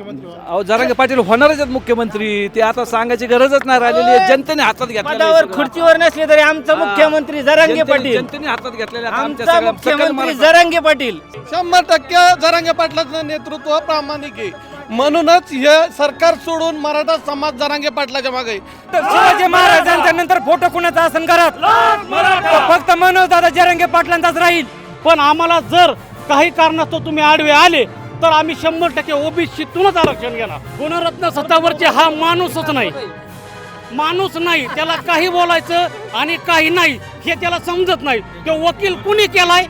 मुख्यमंत्री व्हावं? अहो जरांगे पाटील होणारच आहेत मुख्यमंत्री ते आता सांगायची गरजच नाही राहिलेली आहे जनतेने हातात घेतलेलं आहे पदावर सगळं. खुर्चीवर नसले तरी आमचा. मुख्यमंत्री जरांगे जनतेने- पाटील जनतेने हातात घेतलेले आमच्या आमचा सगळ्या- सकल मुख्यमंत्री महाराष्ट्रात. जरांगे पाटील शंभर टक्के जरांगे पाटलाचं नेतृत्व प्रामाणिक आहे म्हणूनच हे सरकार सोडून मराठा समाज जरांगे पाटलाच्या मागे आहे. शिवाजी महाराजांच्या नंतर फोटो कुणाचा आसन करत फक्त मनोज दादा जरंगे पाटलांचाच राहील पण आम्हाला जर काही कारणास्तव तुम्ही आडवे आले तर आम्ही शंभर टक्के ओबीसीतूनच आरक्षण घेणार. गुणरत्न सत्तावरचे हा माणूसच नाही. माणूस नाही त्याला काही बोलायचं आणि काही नाही हे त्याला समजत नाही. तो वकील कुणी केलाय?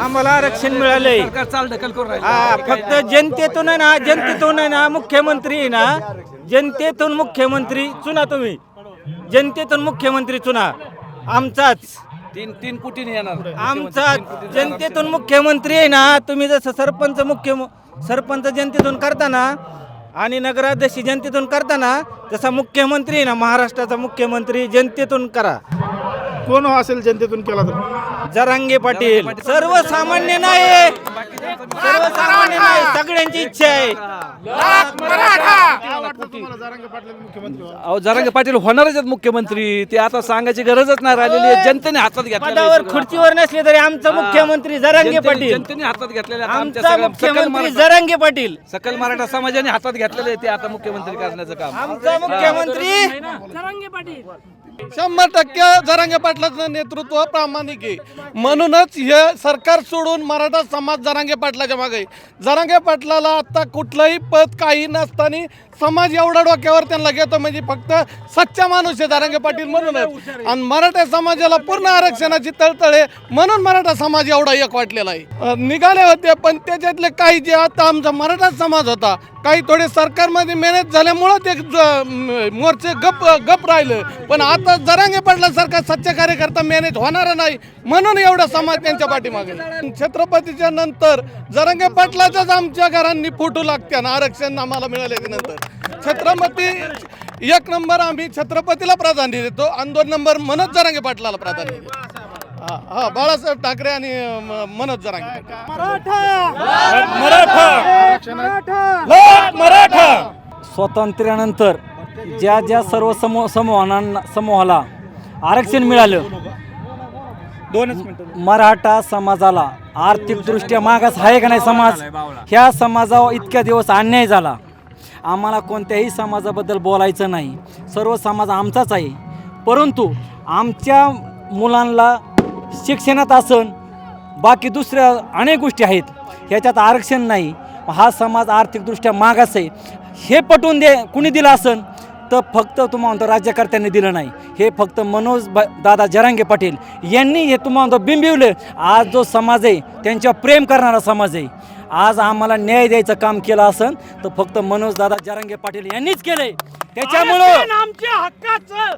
आम्हाला आरक्षण मिळालंय. सरकार चाल ढकल करून राहिलं. हा फक्त जनतेतून आहे ना जनतेतून आहे ना मुख्यमंत्री आहे ना जनतेतून मुख्यमंत्री चुना तुम्ही. जनतेतून मुख्यमंत्री चुना. आमचाच. तीन तीन कुटीने येणार. आमचा जनतेतून मुख्यमंत्री आहे ना तुम्ही जसं सरपंच मुख्य सरपंच जनतेतून करताना आणि नगराध्यक्ष जनतेतून करताना तसा मुख्यमंत्री आहे ना महाराष्ट्राचा मुख्यमंत्री जनतेतून करा. कोण हो असेल जनतेतून केला तर? जरांगे पाटील. सर्वसामान्य नाही. सर्वसामान्य नाही. सगळ्यांची इच्छा आहे. जरांगे पाटला? अहो जरांगे पाटील होणारच आहेत मुख्यमंत्री. ते आता सांगायची गरजच नाही राहिलेली आहे. जनतेने हातात घेतलेलं आहे पदावर सगळं. खुर्चीवर नसले तरी आमचा मुख्यमंत्री जरांगे पाटील. जनतेने हातात घेतलेले आहेत आमच्या आमचा सगळ्या- सकल मुख्यमंत्री जरांगे पाटील. सकल मराठा समाजाने हातात घेतलेले आहे ते आता मुख्यमंत्री करण्याचं काम. आमचा मुख्यमंत्री शंभर टक्के जरांगे पाटलाचं नेतृत्व प्रामाणिक आहे म्हणूनच हे सरकार सोडून मराठा समाज जरांगे पाटलाच्या मागे आहे. जरांगे पाटलाला आता कुठलंही पद काही नसताना समाज एवढा डोक्यावर त्यांना घेतो म्हणजे फक्त सच्चा माणूस आहे जरांगे पाटील म्हणूनच. आणि मराठा समाजाला पूर्ण आरक्षणाची तळतळ आहे म्हणून मराठा समाज एवढा एक वाटलेला आहे. निघाले होते पण त्याच्यातले काही जे आता आमचा मराठा समाज होता काही थोडे सरकारमध्ये मेहनत झाल्यामुळं ते मोर्चे गप गप राहिलं. पण आता जरांगे पडला सरकार सच्चा कार्यकर्ता मेहनत होणार नाही म्हणून एवढा समाज त्यांच्या पाठीमागे. छत्रपतीच्या नंतर जरांगे पाटलाच्याच आमच्या घरांनी फोटो लागते आरक्षण आम्हाला मिळाले नंतर. छत्रपती एक नंबर आम्ही छत्रपतीला प्राधान्य देतो. आणि दोन नंबर मनोज जरांगे पाटलाला प्राधान्य देतो. हा हा बाळासाहेब ठाकरे आणि मनोज जरांगे स्वातंत्र्यानंतर ज्या ज्या सर्व समूह समूहांना समूहाला आरक्षण मिळालं दोनच मिनिटं. मराठा समाजाला आर्थिकदृष्ट्या मागास आहे का नाही समाज? ह्या समाजावर इतक्या दिवस अन्याय झाला. आम्हाला कोणत्याही समाजाबद्दल बोलायचं नाही. सर्व समाज आमचाच आहे. परंतु आमच्या मुलांना शिक्षणात असन बाकी दुसऱ्या अनेक गोष्टी आहेत ह्याच्यात आरक्षण नाही. हा समाज आर्थिकदृष्ट्या मागास आहे. हे पटवून दे कुणी दिलं असन तर फक्त तुम्हाला म्हणतो राज्यकर्त्यांनी दिलं नाही. हे फक्त मनोज ब दादा जरांगे पाटील यांनी हे तुम्हाला म्हणतो बिंबिवलं. आज जो समाज आहे त्यांच्यावर प्रेम करणारा समाज आहे. आज आम्हाला न्याय द्यायचं काम केलं असन तर फक्त मनोज दादा जरांगे पाटील यांनीच केलंय त्याच्यामुळं आमच्या हक्काचं.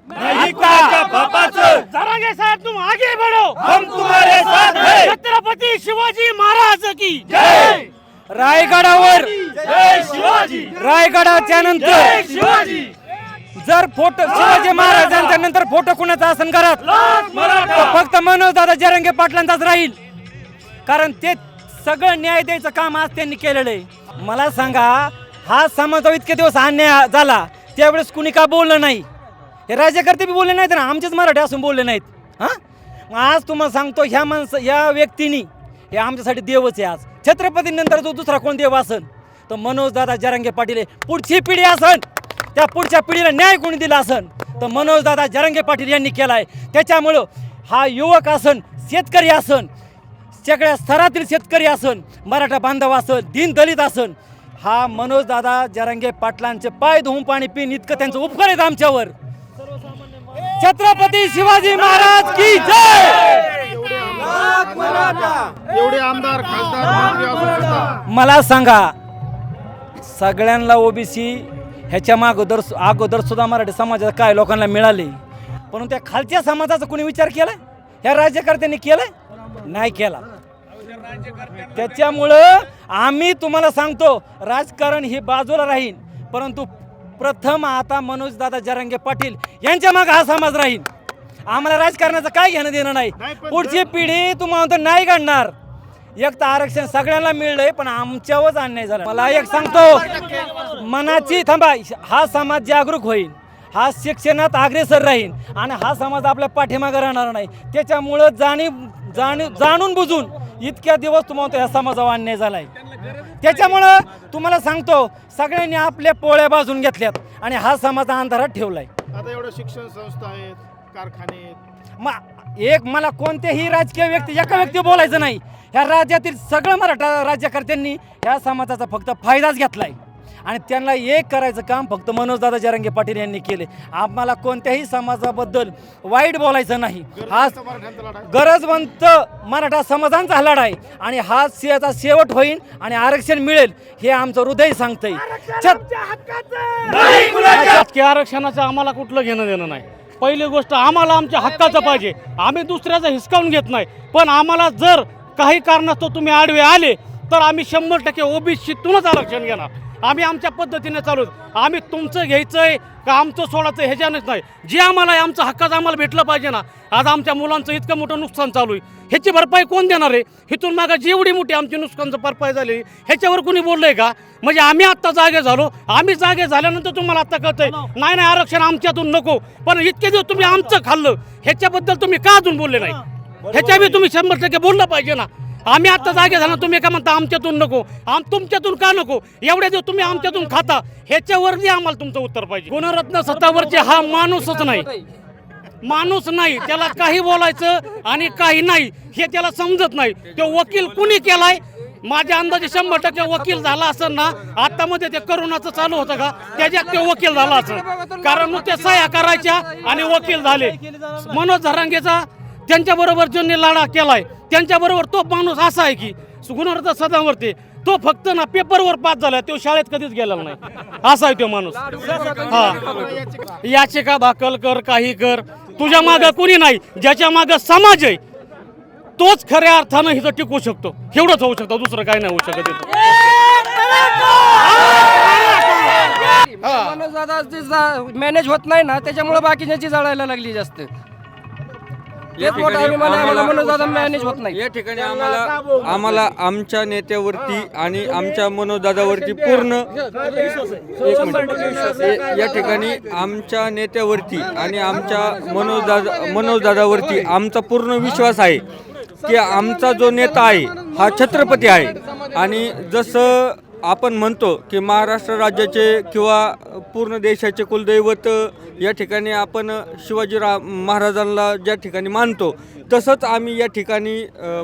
जरांगे साहेब तुम आगे बढ़ो. हम तुम्हारे साथ हैं. छत्रपती शिवाजी महाराज की जय. रायगडावर जय शिवाजी. रायगडाच्या नंतर शिवाजी. जर फोटो शिवाजी महाराजांच्या नंतर फोटो कुणाचा आसन करत मराठा. फक्त मनोज दादा जरंगे पाटलांचाच राहील. कारण ते सगळं न्याय द्यायचं काम आज त्यांनी केलेलं आहे. मला सांगा हा समाजावर इतके दिवस अन्याय झाला त्यावेळेस कुणी का बोललं नाही? हे राज्यकर्ते बी बोलले नाहीत ना आमचेच मराठी असून बोलले नाहीत. हां? मग आज तुम्हाला सांगतो ह्या माणसं ह्या व्यक्तीनी हे आमच्यासाठी देवच आहे आज. छत्रपतीनंतर जो दुसरा कोण देव असन? तर मनोजदादा जरांगे पाटील आहे. पुढची पिढी असन. त्या पुढच्या पिढीला न्याय कोणी दिला असन? तर मनोजदादा जरांगे पाटील यांनी केला आहे त्याच्यामुळं हा युवक असन शेतकरी असन सगळ्या स्तरातील शेतकरी असन मराठा बांधव असन दीन दलित असन हा मनोज दादा जरांगे पाटलांचे पाय धुवून पाणी पिन इतकं त्यांचं उपकार आहेत आमच्यावर. छत्रपती शिवाजी महाराज की जय! एवढे आमदार खासदार मला सांगा सगळ्यांना ओबीसी ह्याच्या मागोदर अगोदर सुद्धा मराठी समाजात काय लोकांना मिळाले? पण त्या खालच्या समाजाचा कोणी विचार केलाय ह्या राज्यकर्त्यांनी केलाय नाही केला. त्याच्यामुळं आम्ही तुम्हाला सांगतो राजकारण ही बाजूला राहील परंतु प्रथम आता मनोज दादा जरांगे पाटील यांच्या मागे हा समाज राहील आम्हाला राजकारणाचं काय घेणं देणं नाही. पुढची पिढी तुम्हाला नाही घडणार. एक तर आरक्षण सगळ्यांना मिळलंय पण आमच्यावरच अन्याय झाला. मला एक सांगतो मनाची थांबा हा समाज जागरूक होईल. हा शिक्षणात अग्रेसर राहील आणि हा समाज आपल्या पाठीमागे राहणार नाही. त्याच्यामुळं जाणीव जाणीव जाणून बुजून इतक्या दिवस तुम्हाला ह्या समाजावर अन्याय झालाय. त्याच्यामुळं तुम्हाला सांगतो सगळ्यांनी आपल्या पोळ्या बाजून घेतल्यात आणि हा समाज अंधारात ठेवलाय. आता एवढ्या शिक्षण संस्था आहेत कारखाने आहेत. मग एक मला कोणत्याही राजकीय व्यक्ती एका व्यक्ती बोलायचं नाही. ह्या राज्यातील सगळं मराठा राज्यकर्त्यांनी ह्या समाजाचा फक्त फायदाच घेतलाय. आणि त्यांना एक करायचं काम फक्त मनोजदादा जरांगे पाटील यांनी केले. आम्हाला कोणत्याही समाजाबद्दल वाईट बोलायचं नाही. हा. गरजवंत मराठा समाजांचा हा लढा आहे. आणि हा सिंहाचा शेवट होईल आणि आरक्षण मिळेल हे आमचं हृदय सांगतंय. राजकीय आरक्षणाचं आम्हाला कुठलं घेणं देणं नाही. पहिली गोष्ट आम्हाला आमच्या हक्काचं पाहिजे. आम्ही दुसऱ्याचं हिसकावून घेत नाही. पण आम्हाला जर काही कारणास्तव तुम्ही आडवे आले तर आम्ही शंभर टक्के ओबीसीतूनच आरक्षण घेणार. आम्ही आमच्या पद्धतीने चालू आम्ही तुमचं घ्यायचंय का आमचं सोडायचं ह्याच्यानेच नाही. जे आम्हाला आहे, आमचं हक्काचं आम्हाला भेटलं पाहिजे ना. आज आमच्या मुलांचं इतकं मोठं नुकसान चालू आहे. ह्याची भरपाई कोण देणार आहे? इथून मागं जेवढी मोठी आमची नुकसानचं भरपाई झाली ह्याच्यावर कोणी बोललंय का? म्हणजे आम्ही आत्ता जागे झालो. आम्ही जागे झाल्यानंतर तुम्हाला आत्ता कळतंय. नाही नाही आरक्षण आमच्यातून नको. पण इतके दिवस तुम्ही आमचं खाल्लं. ह्याच्याबद्दल तुम्ही का अजून बोलले नाही? ह्याच्या तुम्ही शंभर टक्के बोललं पाहिजे ना. आम्ही आता जागे झाला तुम्ही का म्हणता आमच्यातून नको? आम तुमच्यातून का नको? एवढ्या दिवस तुम्ही आमच्यातून खाता ह्याच्यावरती आम्हाला तुमचं उत्तर पाहिजे. गुणरत्न सत्तावरचे हा माणूसच नाही. माणूस नाही त्याला काही बोलायचं आणि काही नाही हे त्याला समजत नाही. तो वकील कुणी केलाय? माझ्या अंदाजे शंभर टक्के वकील झाला असेल ना आता मध्ये ते करोनाचं चालू होतं का त्याच्यात ते वकील झाला असेल. कारण नुसते सह्या करायच्या आणि वकील झाले. मनोज धरांगेचा त्यांच्या बरोबर ज्यांनी लढा केलाय त्यांच्या बरोबर तो माणूस असा आहे की गुणवत्ता सदावरती तो फक्त ना पेपरवर पास झाला तो शाळेत कधीच गेलेला नाही. असा आहे तो माणूस. हा. याचिका दाखल कर काही कर. तुझ्या मागं कुणी नाही ज्याच्या मागं समाज आहे तोच खऱ्या अर्थानं इथं टिकू शकतो. एवढंच होऊ शकतं दुसरं काही नाही होऊ शकत. मॅनेज होत नाही ना त्याच्यामुळे बाकीच्याची जळायला लागली जास्त. तेच मोठा अभिमान आहे आम्हाला मनोज दादा मॅनेज होत नाही या ठिकाणी आम्हाला आम्हाला आमच्या नेत्यावरती आणि आमच्या मनोदादावरती पूर्ण एक मिनिट. ए- या ठिकाणी आमच्या नेत्यावरती आणि आमच्या मनोजदादा मनोजदादावरती आमचा पूर्ण विश्वास आहे की आमचा जो नेता आहे हा छत्रपती आहे आणि जसं आपण म्हणतो की महाराष्ट्र राज्याचे किंवा पूर्ण देशाचे कुलदैवत या ठिकाणी आपण शिवाजीराव महाराजांना ज्या ठिकाणी मानतो तसंच आम्ही या ठिकाणी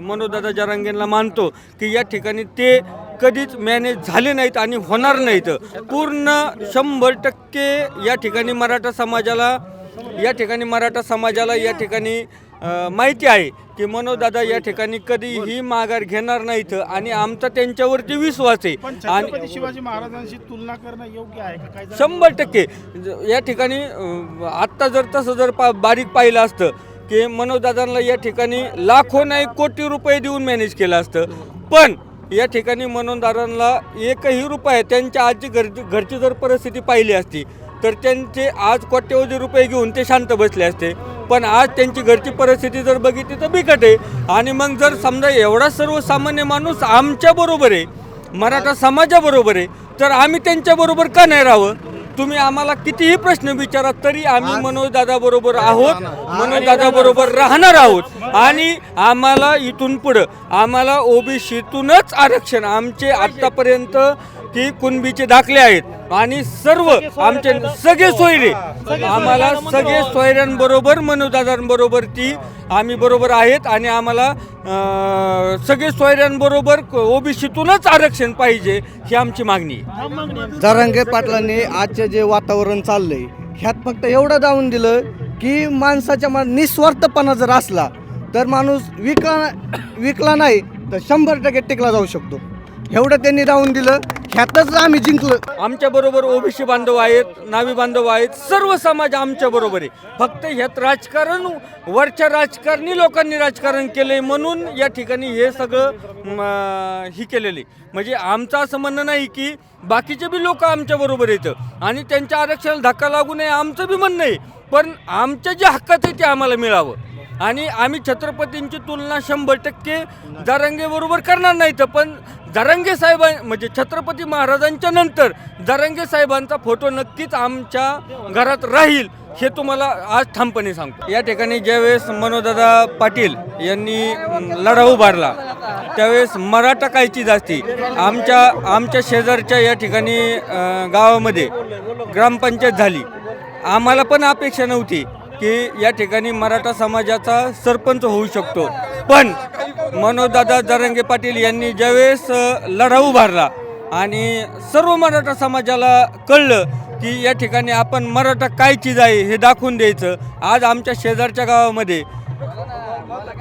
मनोदादा जरांगेंना मानतो की या ठिकाणी ते कधीच मॅनेज झाले नाहीत आणि होणार नाहीत. पूर्ण शंभर टक्के या ठिकाणी मराठा समाजाला या ठिकाणी मराठा समाजाला या ठिकाणी माहिती आहे की मनोदादा या ठिकाणी कधीही माघार घेणार नाहीत आणि आमचा त्यांच्यावरती विश्वास आहे. आणि छत्रपती शिवाजी महाराजांशी तुलना करणं योग्य आहे का? काही जण- शंभर टक्के. ज- या ठिकाणी अं, आत्ता जर तसं जर पा बारीक पाहिलं असतं की मनोजदादांना या ठिकाणी लाखो नाही कोटी रुपये देऊन मॅनेज केलं असतं. पण या ठिकाणी मनोजदादांना एकही रुपये त्यांच्या आजची घरची घरची जर परिस्थिती पाहिली असती तर त्यांचे आज कोट्यवधी रुपये घेऊन ते शांत बसले असते. पण आज त्यांची घरची परिस्थिती जर बघितली तर बिकट आहे. आणि मग जर समजा एवढा सर्वसामान्य माणूस आमच्या बरोबर आहे मराठा समाजाबरोबर आहे तर आम्ही त्यांच्याबरोबर का नाही राहावं? तुम्ही आम्हाला कितीही प्रश्न विचारा तरी आम्ही मनोजदादा बरोबर आहोत. मनोजदादा बरोबर राहणार आहोत. आणि आम्हाला इथून पुढं आम्हाला ओबीसीतूनच आरक्षण आमचे आत्तापर्यंत की कुणबीचे दाखले आहेत. आणि सर्व आमचे सगळे सोयरे. आम्हाला सगळे सोयऱ्यांबरोबर मनोदादांबरोबर ती आम्ही बरोबर आहेत आणि आम्हाला सगळे सोयऱ्यांबरोबर ओबीसीतूनच आरक्षण पाहिजे ही आमची मागणी आहे. जरांगे पाटलांनी आजचे जे वातावरण चाललंय ह्यात फक्त एवढं दावून दिलं की माणसाच्या मा निस्वार्थपणा जर असला तर माणूस विकला विकला नाही तर शंभर टक्के टिकला जाऊ शकतो. एवढं त्यांनी दावून दिलं. ह्यातच आम्ही जिंकलो आमच्या बरोबर ओबीसी बांधव आहेत नावी बांधव आहेत सर्व समाज आमच्या बरोबर आहे. फक्त ह्यात राजकारण वरच्या राजकारणी लोकांनी राजकारण केले म्हणून या ठिकाणी हे सगळं ही केलेली. म्हणजे आमचं असं म्हणणं नाही की बाकीचे बी लोक आमच्या बरोबर येतं आणि त्यांच्या आरक्षणाला धक्का लागू नये आमचं बी म्हणणं आहे. पण आमच्या जे हक्काचं आहे ते आम्हाला मिळावं. आणि आम्ही छत्रपतींची तुलना शंभर टक्के जरांगेबरोबर करणार नाही तर पण जरांगे साहेबां म्हणजे छत्रपती महाराजांच्या नंतर जरांगे साहेबांचा फोटो नक्कीच आमच्या घरात राहील हे तुम्हाला आज ठामपणे सांगतो. या ठिकाणी ज्यावेळेस मनोदादा पाटील यांनी लढा उभारला त्यावेळेस मराठा कायची जास्ती आमच्या आमच्या शेजारच्या या ठिकाणी गावामध्ये ग्रामपंचायत झाली. आम्हाला पण अपेक्षा नव्हती. की या ठिकाणी मराठा समाजाचा सरपंच होऊ शकतो. पण मनोजदादा जरंगे पाटील यांनी ज्यावेळेस लढा उभारला आणि सर्व मराठा समाजाला कळलं की या ठिकाणी आपण मराठा काय चीज आहे हे दाखवून द्यायचं. आज आमच्या शेजारच्या गावामध्ये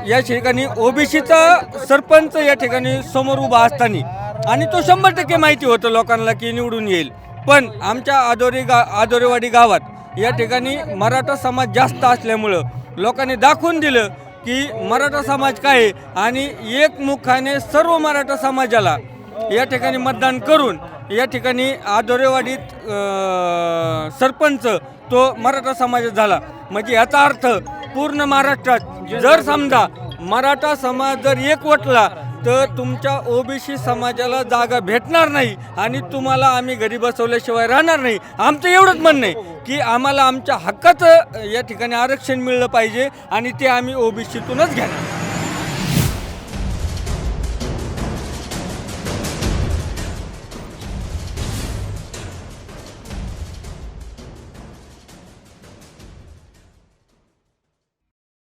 या ठिकाणी ओबीसीचा सरपंच या ठिकाणी समोर उभा असताना आणि तो शंभर टक्के माहिती होतं लोकांना की निवडून येईल. पण आमच्या आदोरी गा आदोरेवाडी गावात या ठिकाणी मराठा समाज जास्त असल्यामुळं लोकांनी दाखवून दिलं की मराठा समाज काय आहे आणि एकमुखाने सर्व मराठा समाजाला या ठिकाणी मतदान करून या ठिकाणी आदोरेवाडीत सरपंच तो मराठा समाजात झाला. म्हणजे याचा अर्थ पूर्ण महाराष्ट्रात जर समजा मराठा समाज जर एकवटला तर तुमच्या ओबीसी समाजाला जागा भेटणार नाही आणि तुम्हाला आम्ही घरी बसवल्याशिवाय राहणार नाही. आमचं एवढंच म्हणणं आहे की आम्हाला आमच्या हक्काचं या ठिकाणी आरक्षण मिळलं पाहिजे आणि ते आम्ही ओबीसीतूनच घेणार.